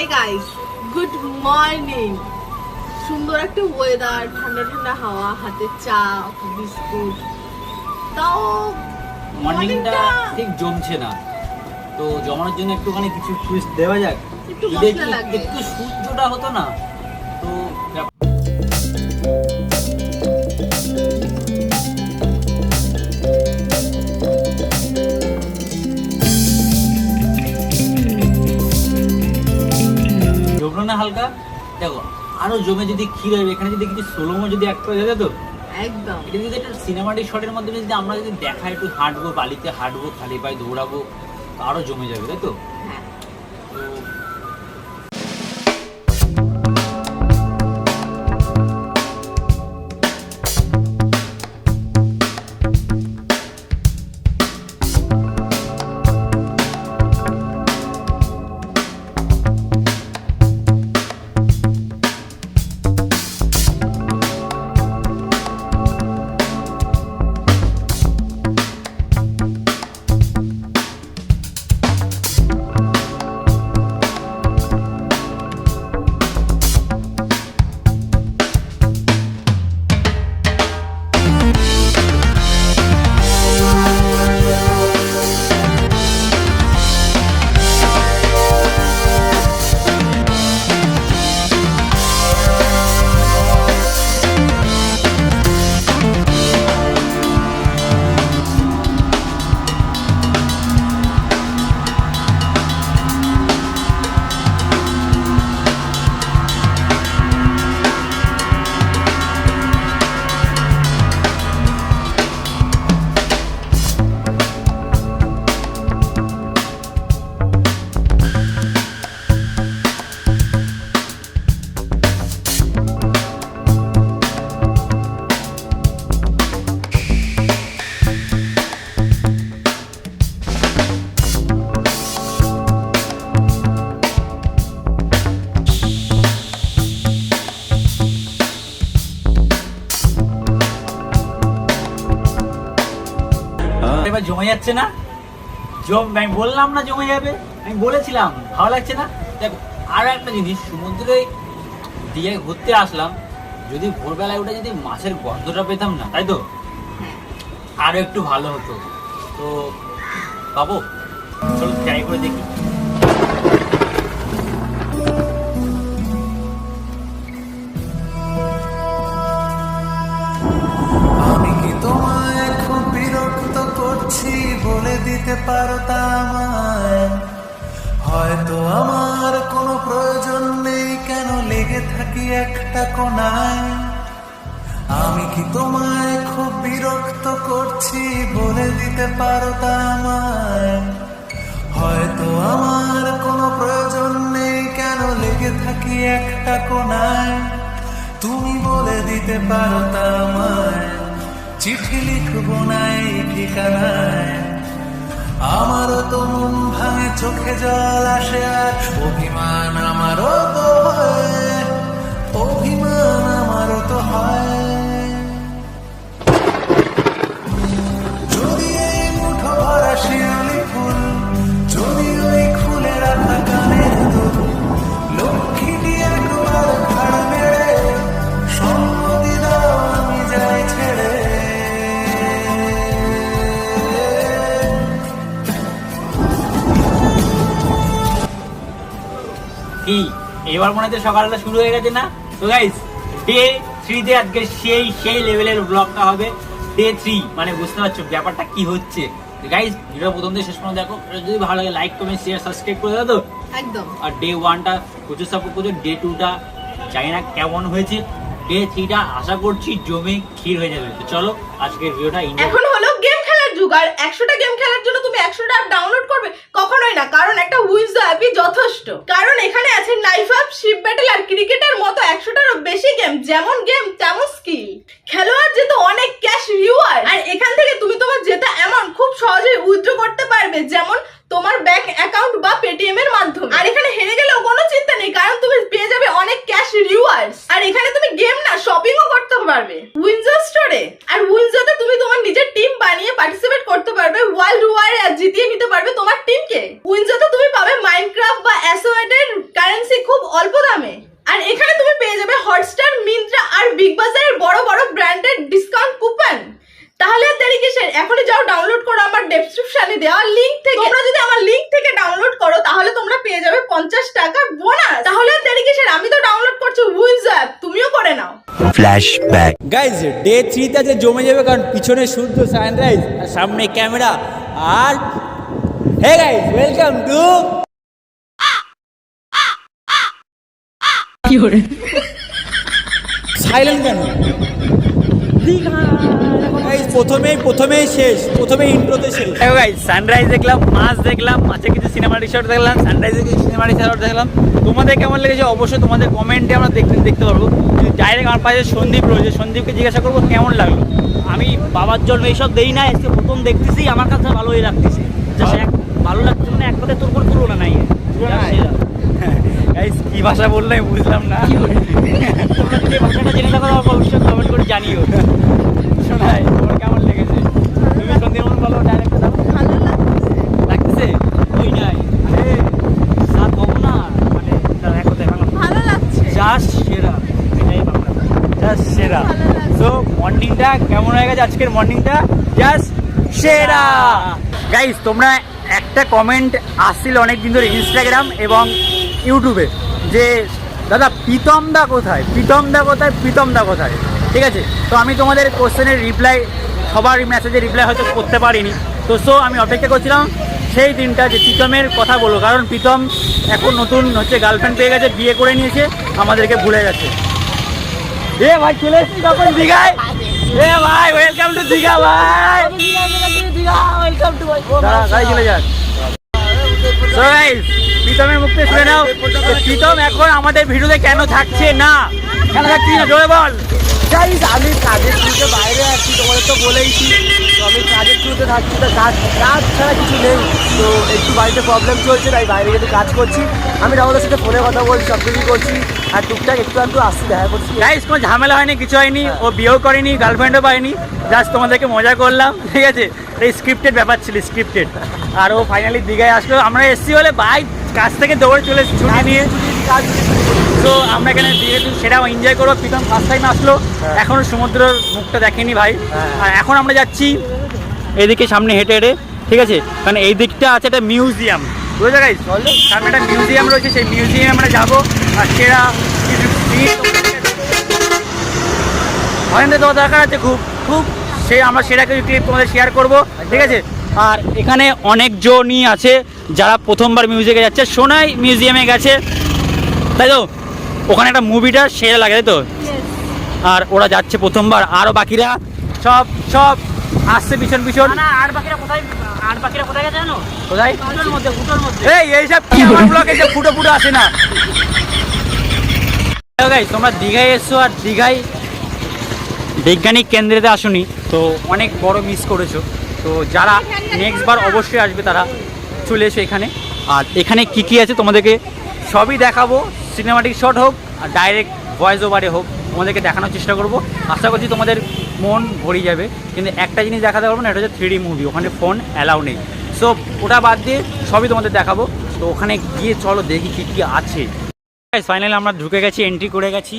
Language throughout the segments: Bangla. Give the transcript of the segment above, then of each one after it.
হাই গাইস গুড মর্নিং সুন্দর একটা ওয়েদার ঠান্ডা ঠান্ডা হাওয়া হাতে চা বিস্কুট। তাও মর্নিংটা ঠিক জমছে না। তো জমানোর জন্য একটুখানি কিছু টুইস্ট দেওয়া যাক। একটু সূর্যটা হতো না না হালকা? দেখো আরও জমে যদি ক্ষীর হবে এখানে যদি কিছু সোলোমো যদি একটা হয়ে যেত একদম। এটা যদি একটা সিনেমাটিক শটের মাধ্যমে যদি আমরা যদি দেখা একটু হাঁটবো বালিতে হাঁটবো খালি পায়ে দৌড়াবো আরও জমে যাবে তাই তো? হ্যাঁ। তো জমে না? জম আমি বললাম না জমে যাবে। আমি বলেছিলাম ভালো লাগছে না? দেখো আর একটা জিনিস সমুদ্রে দিয়ে ঘুরতে আসলাম। যদি ভোরবেলায় ওটা যদি মাছের গন্ধটা পেতাম না তাই তো? হ্যাঁ। আরও একটু ভালো হতো। তো পাবো চলো ট্রাই করে দেখি। দিতে পারো তা আমায় হয়তো আমার কোনো প্রয়োজন নেই, কেন লেগে থাকি একটা কোনায় আমি কি তোমায় খুব বিরক্ত করছি বলে দিতে পারো তা আমায় হয়তো আমার কোনো প্রয়োজন নেই, কেন লেগে থাকি একটা কোনায় তুমি বলে দিতে পারো তা চিঠি লিখব না এই ঠিকানায়। আমারও তো মন ভাঙে, চোখে জল আসে আর অভিমান আমারও তো হয়, অভিমান আমারও তো হয়। কি? এবার মনে হচ্ছে সকালটা শুরু হয়ে গেছে না? তো গাইস ডে থ্রিতে আজকে সেই সেই লেভেলের ব্লগটা হবে। ডে থ্রি মানে বুঝতে পারছ ব্যাপারটা কি হচ্ছে? গাইস ভিডিও প্রথম থেকে শেষ পর্যন্ত দেখো। যদি ভালো লাগে লাইক কমেন্ট শেয়ার সাবস্ক্রাইব করে দাও তো। একদম। আর ডে ওয়ানটা প্রচুর সাপোর্ট করছ ডে টুটা জানি না কেমন হয়েছে। ডে থ্রিটা আশা করছি জমে ক্ষীর হয়ে যাবে। তো চলো আজকের ভিডিওটা এখন হলো যুগ, আর একশোটা গেম খেলার জন্য তুমি একশোটা অ্যাপ ডাউনলোড করবে কখনোই না, কারণ একটা উইজ অ্যাপই যথেষ্ট। কারণ এখানে আছে নাইফ অ্যাপ শিপ ব্যাটেল আর ক্রিকেটের মতো একশোটারও বেশি গেম যেমন গেম তেমন স্কিল খেলোয়াড় যেহেতু অনেক ক্যাশ রিওয়ার্ড আর এখান থেকে তুমি তোমার জেতা অ্যামাউন্ট খুব সহজেই উইথড্র করতে পারবে যেমন তোমার ব্যাংক অ্যাকাউন্ট বা পেটিএম এর মাধ্যমে আর এখানে হেরে গেলেও কোনো চিন্তা নেই কারণ তুমি পেয়ে যাবে অনেক ক্যাশ রিওয়ার্ডস আর এখানে তুমি গেম না শপিংও করতে পারবে উইনজো স্টোরে আর উইনজোতে তুমি তোমার নিজের টিম বানিয়ে পার্টিসিপেট করতে পারবে ওয়ার্ল্ড ওয়ার জিতিয়ে নিতে পারবে তোমার টিমকে উইনজোতে তুমি পাবে মাইনক্রাফট বা অ্যাসোয়েটের পেয়ে যাবে পঞ্চাশ টাকার বোনাস তাহলে দেরি কিসের? আমি তো ডাউনলোড করছি উইজ অ্যাপ তুমিও করে নাও। Flashback গাইজ ডে থ্রিতে আছে জমে যাবে কারণ পিছনে সূর্য সানরাইজ আর সামনে ক্যামেরা আর হে গাইজ ওয়েলকাম টু কি সাইলেন্ট কেন? প্রথমেই প্রথমেই শেষ প্রথমে ইন্ট্রোতে শেষ। দেখো গাইজ সানরাইজ দেখলাম মাছ দেখলাম কিছু সিনেমা রিসর্ট দেখলাম সানরাইজে কিছু সিনেমা রিসর্ট দেখলাম। তোমাদের কেমন লেগেছে? অবশ্যই তোমাদের কমেন্টে আমরা দেখতে দেখতে পারব। ডাইরেক্ট আমার পাশে সন্দীপ রয়েছে। সন্দীপকে জিজ্ঞাসা করব কেমন লাগল? আমি বাবার জন্য এইসব দেই না আজকে প্রথম দেখতেছি আমার কাছে ভালোই লাগতেছে। এক ভালো লাগছে মানে এক কথায় তোর কোনো তুলনা নাই। তুলনা গাইজ কি ভাষা বললে আমি বুঝলাম না। তোমরা যদি ভাষাটা জেনে থাকো তাহলে অবশ্যই কমেন্ট করে জানিও। শোনাই। তোমার কেমন লেগেছে? তুমি মন বলো ডাইরেক্ট দাও ভালো লাগতেছে? ওই নাই? আরে না। মানে তার এক কথায় ভালো লাগছে। জাস্ট সেরা। এটাই জাস্ট সেরা। সো মর্নিংটা কেমন হয়ে গেছে? আজকের মর্নিংটা জাস্ট সেরা। গাইস তোমরা একটা কমেন্ট আসছিল অনেক দিন ধরে ইনস্টাগ্রাম এবং ইউটিউবে যে দাদা প্রীতম দা কোথায়? প্রীতম দা কোথায়? প্রীতম দা কোথায়? ঠিক আছে? তো আমি তোমাদের কোশ্চেনের রিপ্লাই সবার মেসেজে রিপ্লাই হয়তো করতে পারিনি। তো সো আমি অপেক্ষা করছিলাম সেই দিনটা যে প্রীতমের কথা বলো কারণ প্রীতম এখন নতুন হচ্ছে গার্লফ্রেন্ড পেয়ে গেছে বিয়ে করে নিয়েছে আমাদেরকে ভুলে গেছে এ ভাই চলে এসেছি তখন দীঘায়। এ ভাই ওয়েলকাম টু দীঘা ভাই। দাঁড়া, গাড়ি চলে যাক। So guys, প্রীতমের থেকে শুনে নাও। প্রীতম এখন আমাদের ভিডিওতে কেন থাকছে না? কেন থাকছি না? জোরে বল। গাইজ আমি কাজের থ্রুতে বাইরে আছি, তোমাদের তো বলেইছি। তো আমি কাজের থ্রুতে থাকছি, তো কাজ কাজ ছাড়া কিছু নেই। তো একটু বাড়িতে প্রবলেম চলছে, তাই বাইরে গিয়ে কাজ করছি। আমি রাহুলের সাথে ফোনে কথা বলছি সব কিছুই করছি আর টুকটাক একটু একটু আসছি দেখা করছি। গাইস কোনো ঝামেলা হয়নি কিছু হয়নি ও বিয়েও করেনি গার্লফ্রেন্ডও পায়নি জাস্ট তোমাদেরকে মজা করলাম ঠিক আছে? এই স্ক্রিপ্টেড ব্যাপার ছিল স্ক্রিপ্টেড আর ও ফাইনালি দীঘায় আসলো আমরা এসছি বলে ভাই কাছ থেকে দৌড়ে চলে এসেছি ছুটি নিয়ে। তো আমরা এখানে সেটাও এনজয় করব প্রীতম ফার্স্ট টাইম আসলো এখনও সমুদ্রের মুখটা দেখেনি ভাই। হ্যাঁ। আর এখন আমরা যাচ্ছি এদিকে সামনে হেঁটে হেঁটে ঠিক আছে? কারণ এই দিকটা আছে একটা মিউজিয়াম বুঝতে গাইজ সামনে একটা মিউজিয়াম রয়েছে সেই মিউজিয়ামে আমরা যাব। আর সেরা জিনিস দেওয়া দরকার আছে খুব খুব সে আমরা সেটা কিছু ক্লিপ তোমাদের শেয়ার করব ঠিক আছে? আর এখানে অনেকজনই আছে যারা প্রথমবার মিউজিকে যাচ্ছে সোনাই মিউজিয়ামে গেছে। তাই তো? ওখানে একটা মুভিটা সেরা লাগে তাই তো? আর ওরা যাচ্ছে প্রথমবার আরও বাকিরা সব সব আসছে পিছন পিছন। না আর বাকিরা কোথায়? আর বাকিরা কোথায় গেছে জানো? কোথায়? মধ্যে ফুটোর মধ্যে। এই এইসব কি আমার ব্লগে যে ফুটো ফুটো আসে না? তোমরা দীঘায় এসছো আর দীঘায় বৈজ্ঞানিক কেন্দ্রেতে আসুনি তো অনেক বড় মিস করেছ। তো যারা নেক্সট বার অবশ্যই আসবে তারা চলে এসো এখানে। আর এখানে কি কি আছে তোমাদেরকে সবই দেখাবো। সিনেমাটিক শট হোক আর ডাইরেক্ট ভয়েস ওভারে হোক তোমাদেরকে দেখানোর চেষ্টা করব। আশা করছি তোমাদের মন ভরে যাবে। কিন্তু একটা জিনিস দেখাতে পারব না, এটা হচ্ছে থ্রি মুভি ওখানে ফোন অ্যালাউ নেই। সো ওটা বাদ দিয়ে সবই তোমাদের দেখাবো। তো ওখানে গিয়ে চলো দেখি কী কী আছে। ফাইনালি আমরা ঢুকে গেছি এন্ট্রি করে গেছি।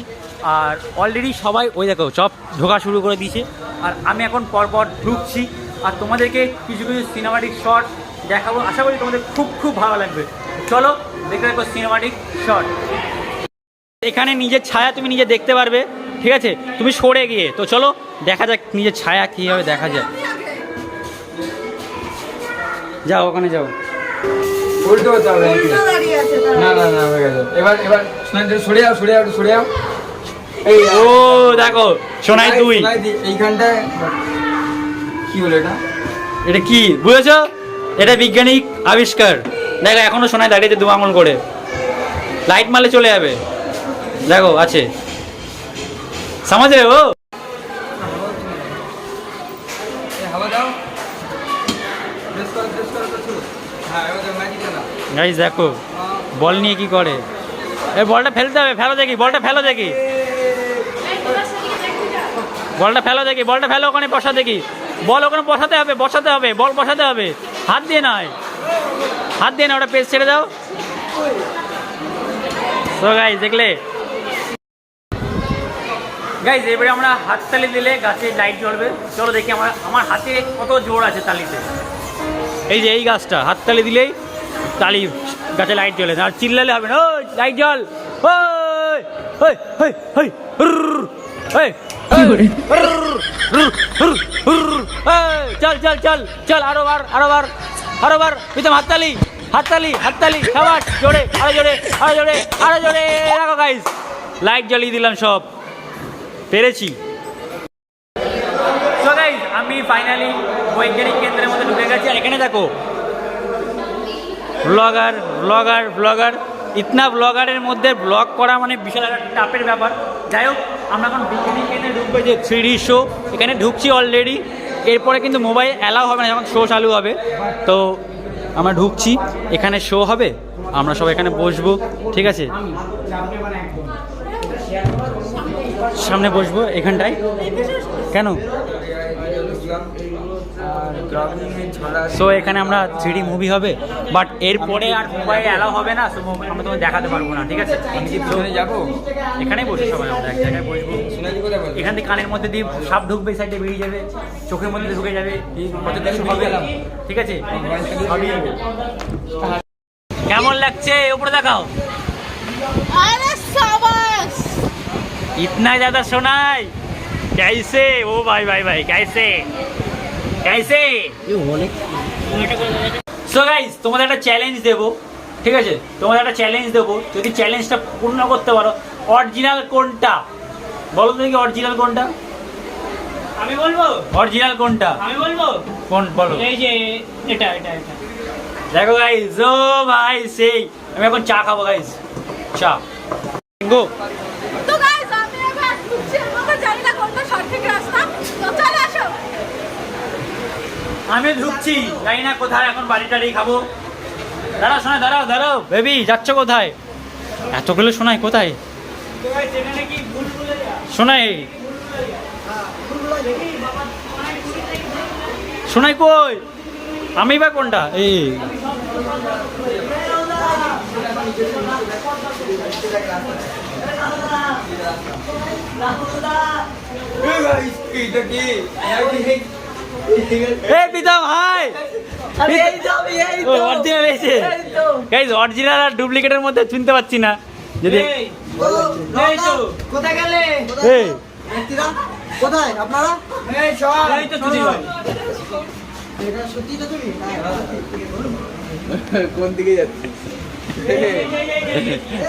আর অলরেডি সবাই, ওই দেখো, সব ঢোকা শুরু করে দিয়েছে। আর আমি এখন পরপর ঢুকছি। আর তোমাদেরকে কিছু কিছু সিনেমাটিক শট দেখাবো। আশা করি তোমাদের খুব খুব ভালো লাগবে। চলো দেখে দেখো সিনেমাটিক শট এখানে নিজের ছায়া তুমি নিজে দেখতে পারবে ঠিক আছে? তুমি সরে গিয়ে তো চলো দেখা যাক নিজের ছায়া কীভাবে দেখা যায়। যাও ওখানে যাও। উল্টো হতে হবে নাকি? দাঁড়িয়ে আছে তারা। না না না হয়ে গেছে। এবার এবার সরে যাও সরে যাও সরে যাও। এই ও দেখো শোনাই তুই এইখানটায়। কি হলো এটা? এটা কি বুঝেছ? এটা বিজ্ঞানিক আবিষ্কার। দেখো এখনও শোনায় দাঁড়িয়েছে দু আঙুল করে। লাইট মারলে চলে যাবে। দেখো, আছে। সমাজ রে ও। গাইজ দেখো, বল নিয়ে কি করে? এই বলটা ফেলতে হবে, ফেলো দেখি, বলটা ফেলো দেখি। বলটা ফেলো দেখি, বলটা ফেলো ওখানে বসা দেখি। বল ওখানে বসাতে হবে বসাতে হবে, বল বসাতে হবে। হাত দিয়ে নয়। হাত দিয়ে না ওটা পেজ ছেড়ে দাও। তো গাইজ দেখলে? গাইজ এবারে আমরা হাততালি দিলে গাছে লাইট জ্বলবে। চলো দেখি আমার আমার হাতে কত জোর আছে তালিতে। এই যে এই গাছটা হাততালি দিলেই তালি গাছে লাইট জ্বলে। আর চিল্লালে হবে না। ওই লাইট জল চল চল চল চল আরও বার আরও বার আরও বার। প্রীতম হাততালি হাততালি হাততালি সবার জোরে আরও জোরে আরও জোরে আরও জোরে। রাখো গাইস লাইট জ্বালিয়ে দিলাম সব। পেরেছি। আমি ফাইনালি বৈজ্ঞানিক কেন্দ্রের মধ্যে ঢুকে গেছি আর এখানে দেখো ব্লগার ব্লগার ব্লগার ইতনা ব্লগারের মধ্যে ব্লগ করা মানে বিশাল একটা টাপের ব্যাপার। যাই হোক, আমরা এখন বৈজ্ঞানিক কেন্দ্রে ঢুকবো যে থ্রি শো এখানে ঢুকছি অলরেডি এরপরে কিন্তু মোবাইল অ্যালাউ হবে না, যখন শো চালু হবে। তো আমরা ঢুকছি। এখানে শো হবে। আমরা সব এখানে বসবো। ঠিক আছে? সামনে বসবো এখানটায়। কেন? সো এখানে আমরা থ্রি মুভি হবে বাট এরপরে আর মোবাইল অ্যালাউ হবে না সো আমরা তোমাকে দেখাতে পারব না ঠিক আছে? আমি কি পিছনে যাব? এখানেই বসে সবাই আমরা এক জায়গায় বসবো। এখান থেকে কানের মধ্যে দিয়ে সাপ ঢুকবে সাইডে বেরিয়ে যাবে চোখের মধ্যে ঢুকে যাবে হবে ঠিক আছে? সবই কেমন লাগছে? উপরে দেখাও। আরে সাবাস इतना ज्यादा सुनाई कैसे ओ भाई भाई भाई कैसे कैसे সো গাইস তোমাদের একটা চ্যালেঞ্জ দেবো ঠিক আছে তোমাদের একটা চ্যালেঞ্জ দেবো যদি চ্যালেঞ্জটা পূর্ণ করতে পারো অরিজিনাল কোনটা বলো তো দেখি অরিজিনাল কোনটা আমি বলবো অরিজিনাল কোনটা আমি বলবো কোন বলো এই যে এটা এটা এটা দেখো গাইস ও ভাই সেই আমি এখন চা খাবো গাইস চা গো আমি ঢুকছি জানি না কোথায় এখন বাড়ি টাড়ি খাব দাঁড়াও শোনাই দাঁড়াও দাঁড়াও বেবি যাচ্ছ কোথায় এতগুলো শোনাই কোথায় শোনাই শোনাই কই আমি বা কোনটা এই এটা কি এ প্রীতম হাই অরিজিনাল এসে অরিজিনাল আর ডুপ্লিকেটের মধ্যে চিনতে পারছি না। যদি এই। তো। কোথায় গেলে? এই। কোথায়? আপনারা? এই তো তুই ভাই এটা সত্যি তো তুমি কোন দিকে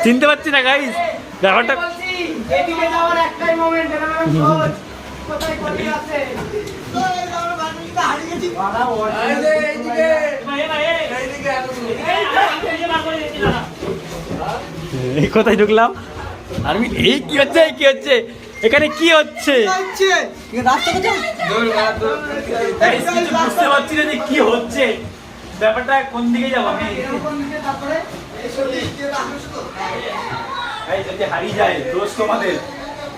চিনতে পারছি না গাইস ব্যাপারটা এদিকে যাওয়ার একটাই মোমেন্ট কোথায় কোথায় আছে? এই কোথায় ঢুকলাম। আর আমি, এই কি হচ্ছে, এই কি হচ্ছে? এখানে কি হচ্ছে? বুঝতে পারছি না যে কি হচ্ছে। ব্যাপারটা কোন দিকে যাব আমি? যদি হারিয়ে যায়, দোষ তোমাদের।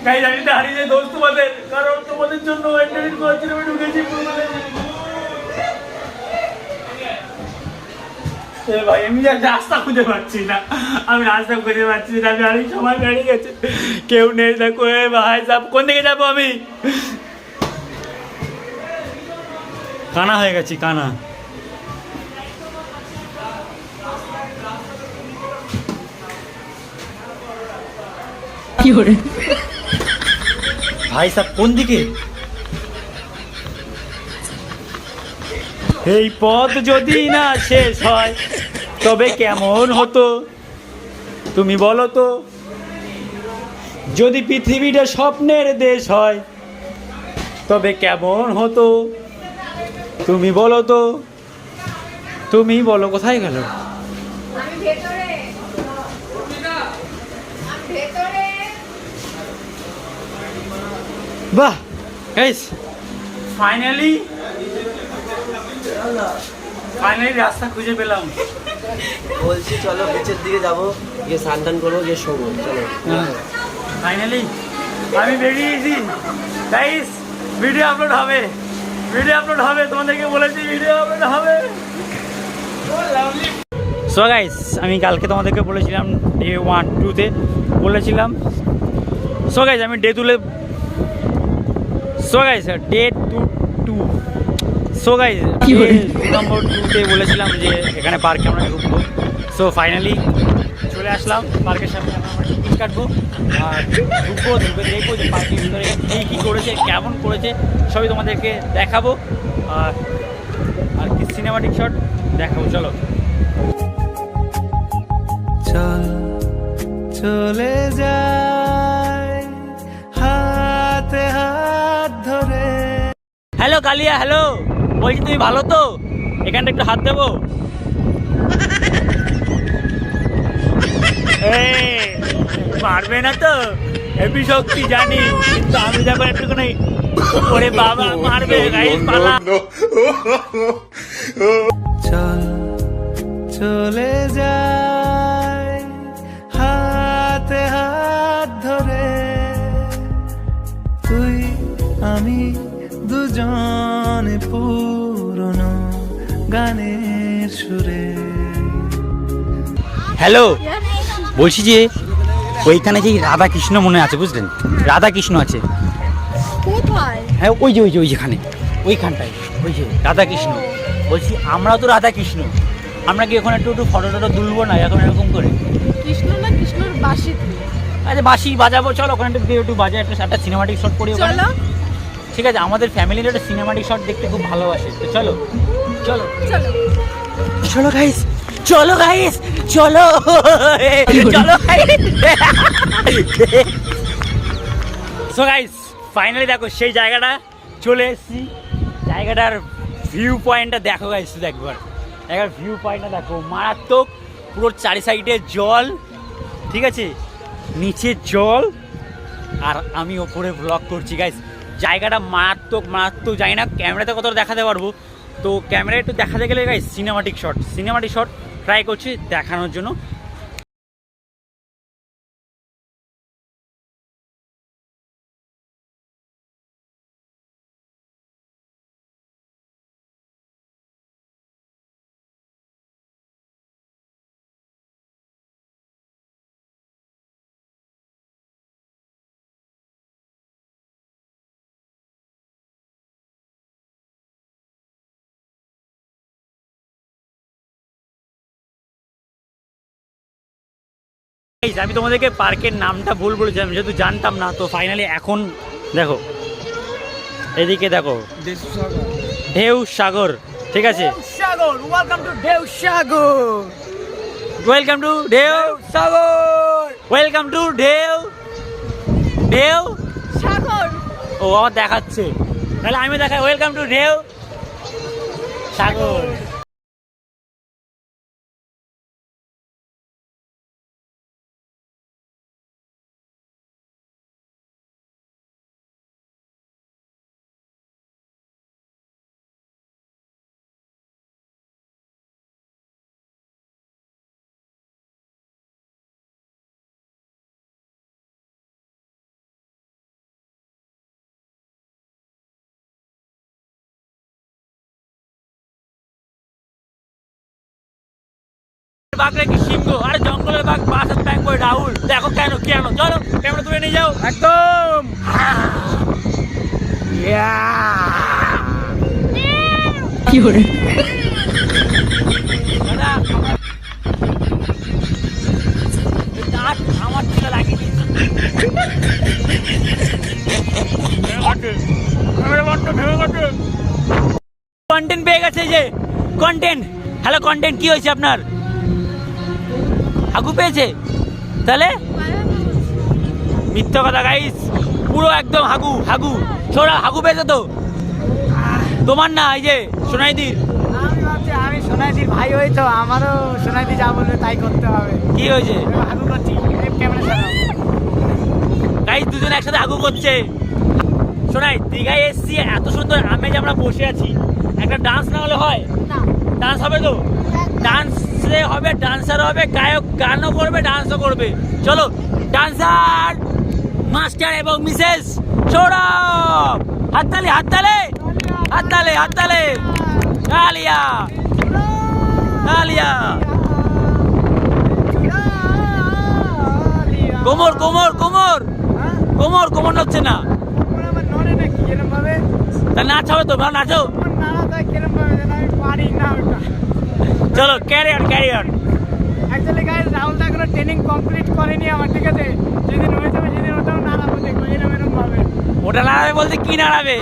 গাই জানি না হারিয়ে যায়, দোষ তোমাদের। কারণ তোমাদের জন্য ঢুকেছি। ভাই আমি রাস্তা খুঁজে পাচ্ছি না। আমি রাস্তা খুঁজে পাচ্ছি না। আমি অনেক সময় গেছে। কেউ নেই দেখো ভাই কোন দিকে যাব আমি? কানা হয়ে গেছি কানা। ভাই সাহেব কোন দিকে? এই পথ যদি না শেষ হয় তবে কেমন হতো? তুমি বলো তো যদি পৃথিবীটা স্বপ্নের দেশ হয় তবে কেমন হতো? তুমি বলো তো তুমি বলো কোথায় গেল? বাহ ফাইনালি ফাইনালি রাস্তা খুঁজে পেলাম। বলছি চলো বিচের দিকে যাব গিয়ে স্নান টান করব গিয়ে শোবো চলো। ফাইনালি আমি বেরিয়েছি। গাইস ভিডিও আপলোড হবে। ভিডিও আপলোড হবে তোমাদেরকে বলেছি ভিডিও আপলোড হবে। সো গাইস আমি কালকে তোমাদেরকে বলেছিলাম ডে ওয়ান টুতে বলেছিলাম। সো গাইস আমি ডে তুলে so guys day two two so guys number টুতে বলেছিলাম যে এখানে পার্কে আমরা ঢুকবো। সো ফাইনালি চলে আসলাম পার্কের সামনে আমরা টিকিট কাটবো। আর ঢুকবো ঢুকে দেখব যে পার্কের ভিতরে কী কী করেছে কেমন করেছে সবই তোমাদেরকে দেখাবো। আর আর কি সিনেমাটিক শট দেখাবো চলো। চল চলে যায় হাতে হাত ধরে। হ্যালো কালিয়া হ্যালো বলছি, তুমি ভালো তো? এখানটা একটু হাত দেবো? মারবে না তো? হেভি শক্তি, জানি। কিন্তু আমি যখন একটুখানি ওরে বাবা, মারবে গাইস পালা। চল, চলে যায় হাতে হাত ধরে। তুই, আমি দুজনে পুরনো গানের সুরে। হ্যালো বলছি যে ওইখানে যে রাধা কৃষ্ণ মনে আছে বুঝলেন? রাধা কৃষ্ণ আছে হ্যাঁ ওই যে ওই যে ওই যেখানে ওইখানটায় ওই যে রাধা কৃষ্ণ বলছি আমরা তো রাধা কৃষ্ণ আমরা কি ওখানে একটু একটু ফটো টটো তুলবো না এখন এরকম করে? কৃষ্ণ না কৃষ্ণর বাসি আচ্ছা বাসি বাজাবো চলো ওখানে একটু গিয়ে একটু বাজায় একটা একটা সিনেমাটিক শট করি ওখানে। চলো। ঠিক আছে আমাদের ফ্যামিলির একটা সিনেমাটিক শট দেখতে খুব ভালোবাসে তো চলো। চলো। চলো। চলো গাইস চলো গাইস চলো। চলো সো গাইস ফাইনালি দেখো সেই জায়গাটা চলে এসেছি। জায়গাটার ভিউ পয়েন্টটা দেখো গাইস শুধু একবার। একবার ভিউ পয়েন্টটা দেখো মারাত্মক পুরো চারি সাইডে জল ঠিক আছে? নিচে জল। আর আমি ওপরে ব্লগ করছি গাইস জায়গাটা মারাত্মক মারাত্মক জানি না, ক্যামেরাতে কতটা দেখাতে পারব। তো ক্যামেরা একটু দেখাতে গেলে cinematic shot cinematic shot try করছি দেখানোর জন্য। আমি তোমাদেরকে পার্কের নামটা ভুল বলেছিলাম যেহেতু জানতাম না তো ফাইনালি এখন দেখো এদিকে দেখো। ঢেউ সাগর ঠিক আছে? সাগর ওয়েলকাম টু ঢেউ সাগর। ওয়েলকাম টু ঢেউ সাগর। ওয়েলকাম টু ঢেউ ঢেউ সাগর। ও আমার দেখাচ্ছে। তাহলে আমি দেখাই ওয়েলকাম টু ঢেউ সাগর। বাঘ নাকি সিংহ? আরে জঙ্গলের বাঘ পাঁচ হাত ব্যাং বই রাহুল। দেখো কেন কেন? চলো ক্যামেরা তুলে নিয়ে যাও। একদম। দাদা আমার- গেছে। কন্টেন্ট পেয়ে গেছে যে। কন্টেন্ট হ্যালো কন্টেন্ট কি হয়েছে আপনার? হাগু পেয়েছে? তাহলে? মিথ্যা কথা গাইস পুরো একদম হাগু হাগু। ছোড়া হাগু পেয়েছে তো? তোমার না এই যে সোনাইদির। আমি ভাবছি আমি সোনাইদির ভাই হই তো আমারও সোনাইদি যা বলবে তাই করতে হবে। কি হয়েছে? হাগু করছি গাইস দুজন একসাথে আগু করছে। শোনাই দীঘায় এসছি এত সুন্দর আমেজ আমরা বসে আছি। একটা ডান্স না হলে হয়? ডান্স হবে তো? ডান্সে হবে ডান্সার হবে গায়ক গানও করবে ডান্সও করবে। চলো ডান্সার মাস্টার এবং মিসেস সৌরভ হাততালি হাততালি হাততালি হাততালি আলিয়া আলিয়া। কোমর কোমর কোমর কোমর কোমর নচ্ছে না। তা নাচ হবে তো ভালো নাচো নাড়া দেয় কিরম ভাবে আমি পারি না? চলো carry on carry on actually guys Rahul da এখনও ট্রেনিং কমপ্লিট করেনি আমার ঠিক আছে? যেদিন হয়ে যাবে সেদিন ওটাও নাড়াবো দেখব এরম এরম ভাবে। ওটা নাড়াবে বলতে কি নাড়াবে?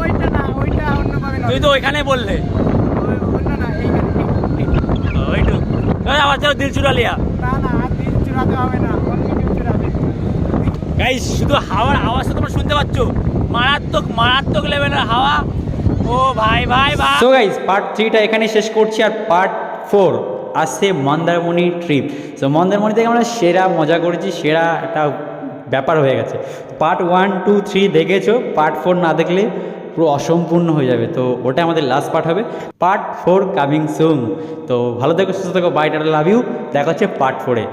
ওইটা না ওইটা অন্য ভাবে তুই তো ওইখানে বললে। আবার চলো দিল চুরা লিয়া। না না আর দিন চুরাতে হবে না গাইস শুধু হাওয়ার আওয়াজটা তোমরা শুনতে পাচ্ছ। মারাত্মক মারাত্মক লেভেলের হাওয়া। ও ভাই ভাই ভাই। সো গাইজ পার্ট থ্রিটা এখানে শেষ করছি আর পার্ট ফোর আসছে মন্দারমণি ট্রিপ সো মন্দারমণি থেকে আমরা সেরা মজা করেছি, সেরা একটা ব্যাপার হয়ে গেছে। পার্ট ওয়ান টু থ্রি দেখেছ পার্ট ফোর না দেখলে পুরো অসম্পূর্ণ হয়ে যাবে। তো ওটা আমাদের লাস্ট পার্ট হবে। পার্ট ফোর কামিং সুন তো ভালো থেকো, সুস্থ থেকো বাই টাটা লাভ ইউ দেখা হচ্ছে পার্ট ফোরে